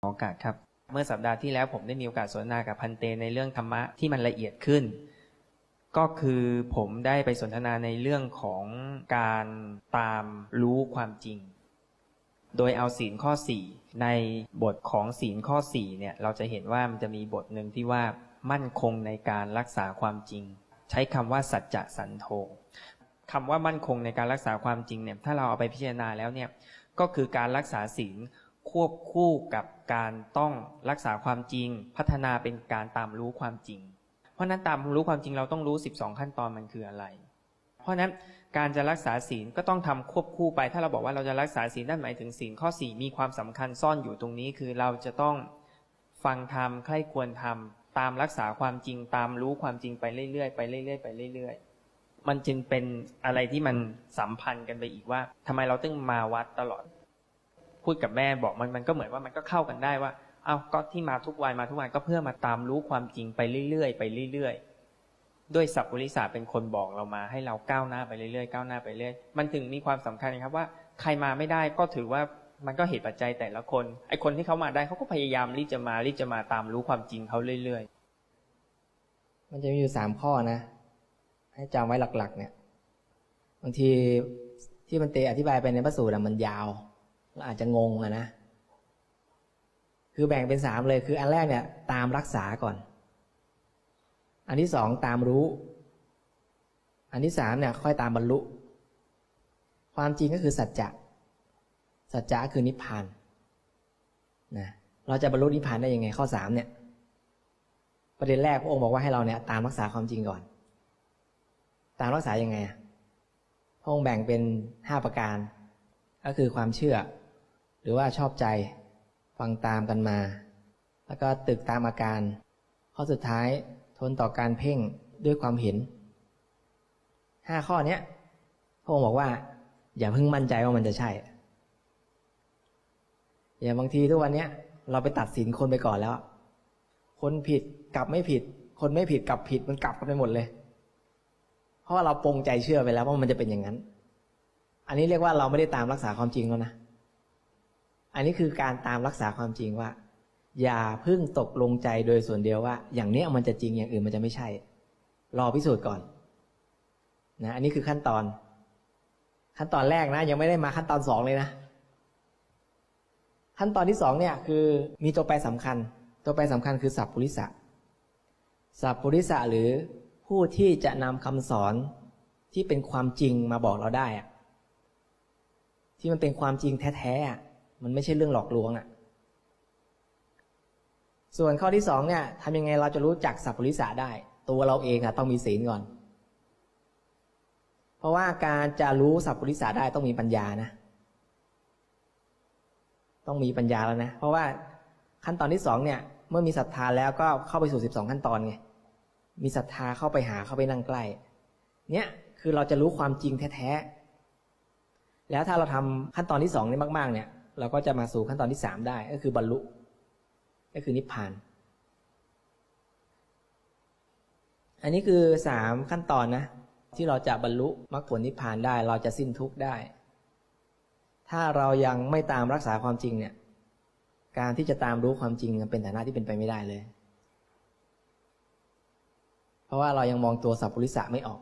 ขอโอกาสครับ เมื่อสัปดาห์ที่แล้วผมได้มีโอกาสสนทนากับพันเตในเรื่องธรรมะที่มันละเอียดขึ้น ก็คือผมได้ไปสนทนาในเรื่องของการตามรู้ความจริง โดยเอาศีลข้อ 4 ในบทของศีลข้อ 4 เนี่ย เราจะเห็นว่ามันจะมีบทหนึ่งที่ว่ามั่นคงในการรักษาความจริง ใช้คำว่าสัจจะสันโธคำว่ามั่นคงในการรักษาความจริงเนี่ยถ้าเราเอาไปพิจารณาแล้วเนี่ยก็คือการรักษาศีล ควบคู่กับการต้องรักษาความจริง พัฒนาเป็นการตามรู้ความจริง เพราะนั้นตามรู้ความจริงเราต้องรู้ 12 ขั้นตอนมันคืออะไร เพราะนั้นการจะรักษาศีลก็ต้องทำควบคู่ไป ถ้าเราบอกว่าเราจะรักษาศีลนั่นหมายถึงศีลข้อ 4 มีความสำคัญซ่อนอยู่ตรงนี้ คือเราจะต้องฟังธรรมใคร่ควรทำตามรักษาความจริง ตามรู้ความจริงไปเรื่อยๆไปเรื่อยๆไปเรื่อยๆมันจึงเป็นอะไรที่มันสัมพันธ์กันไปอีกว่าทำไมเราต้องมาวัดตลอด พูดกับแม่บอกมันมันก็เหมือนว่ามันก็เข้ากันได้ว่าเอาก็ที่มาทุกวันมาทุกวันก็เพื่อมาตามรู้ความจริงไปเรื่อยๆไปเรื่อยๆด้วยสัพพุริสาเป็นคนบอกเรามาให้เราก้าวหน้าไปเรื่อยๆก้าวหน้าไปเรื่อยมันถึงมีความสำคัญครับว่า ใครมาไม่ได้ก็ถือว่ามันก็เหตุปัจจัยแต่ละคนไอคนที่เขามาได้เขาก็พยายามรีบจะมารีบจะมาตามรู้ความจริงเขาเรื่อยๆ มันจะมีอยู่สามข้อนะ ให้จำไว้หลักๆ เนี่ย บางทีที่มันเตอธิบายไปในพระสูตรอะมันยาว ราอาจจะงงอะนะ คือแบ่งเป็นสามเลยคืออันแรกเนี่ย ตามรักษาก่อน อันที่สองตามรู้ อันที่สามเนี่ย ค่อยตามบรรลุ ความจริงก็คือสัจจะ สัจจะคือนิพพานนะเราจะบรรลุนิพพานได้ยังไงข้อสามเนี่ย ประเด็นแรกพระองค์บอกว่าให้เราเนี่ยตามรักษาความจริงก่อน ตามรักษายังไงอะพระองค์แบ่งเป็นห้าประการ ก็คือความเชื่อ รือว่าชอบใจ ฟังตามกันมา แล้วก็ตึกตามอาการ ข้อสุดท้ายทนต่อการเพ่งด้วยความเห็นห้าข้อเนี้ยพระองค์บอกว่า อย่าเพิ่งมั่นใจว่ามันจะใช่ อย่างบางทีทุกวันเนี้ย เราไปตัดสินคนไปก่อนแล้ว คนผิดกลับไม่ผิด คนไม่ผิดกลับผิดมันกลับกันไปหมดเลย เพราะว่าเราปรงใจเชื่อไปแล้วว่ามันจะเป็นอย่างนั้น อันนี้เรียกว่าเราไม่ได้ตามรักษาความจริงแล้วนะ อันนี้คือการตามรักษาความจริงว่า อย่าเพิ่งตกลงใจโดยส่วนเดียวว่า อย่างนี้มันจะจริงอย่างอื่นมันจะไม่ใช่ รอพิสูจน์ก่อนนะอันนี้คือขั้นตอน ขั้นตอนแรกนะ ยังไม่ได้มาขั้นตอนสองเลยนะ ขั้นตอนที่สองเนี่ยคือมีตัวแปรสำคัญ ตัวแปรสำคัญคือสัพพุริสะสัพพุริสะหรือผู้ที่จะนำคำสอนที่เป็นความจริงมาบอกเราได้อะที่มันเป็นความจริงแท้ๆ มันไม่ใช่เรื่องหลอกลวงอะส่วนข้อที่สองเนี่ยทำยังไงเราจะรู้จักสัพพุริสะได้ ตัวเราเองอะต้องมีศีลก่อน เพราะว่าการจะรู้สัพพุริสะได้ต้องมีปัญญานะ ต้องมีปัญญาแล้วนะ เพราะว่าขั้นตอนที่สองเนี่ย เมื่อมีศรัทธาแล้วก็เข้าไปสู่สิบสองขั้นตอนไงมีศรัทธาเข้าไปหาเข้าไปนั่งใกล้ เนี่ยคือเราจะรู้ความจริงแท้ๆแล้วถ้าเราทำขั้นตอนที่สองนี่มาก ๆ เนี่ย เราก็จะมาสู่ขั้นตอนที่สามได้ ก็คือบรรลุ ก็คือนิพพาน อันนี้คือสามขั้นตอนนะ ที่เราจะบรรลุมรรคผลนิพพานได้ เราจะสิ้นทุกข์ได้ ถ้าเรายังไม่ตามรักษาความจริงเนี่ย การที่จะตามรู้ความจริงเป็นฐานะที่เป็นไปไม่ได้เลย เพราะว่าเรายังมองตัวสัพพุริสะไม่ออก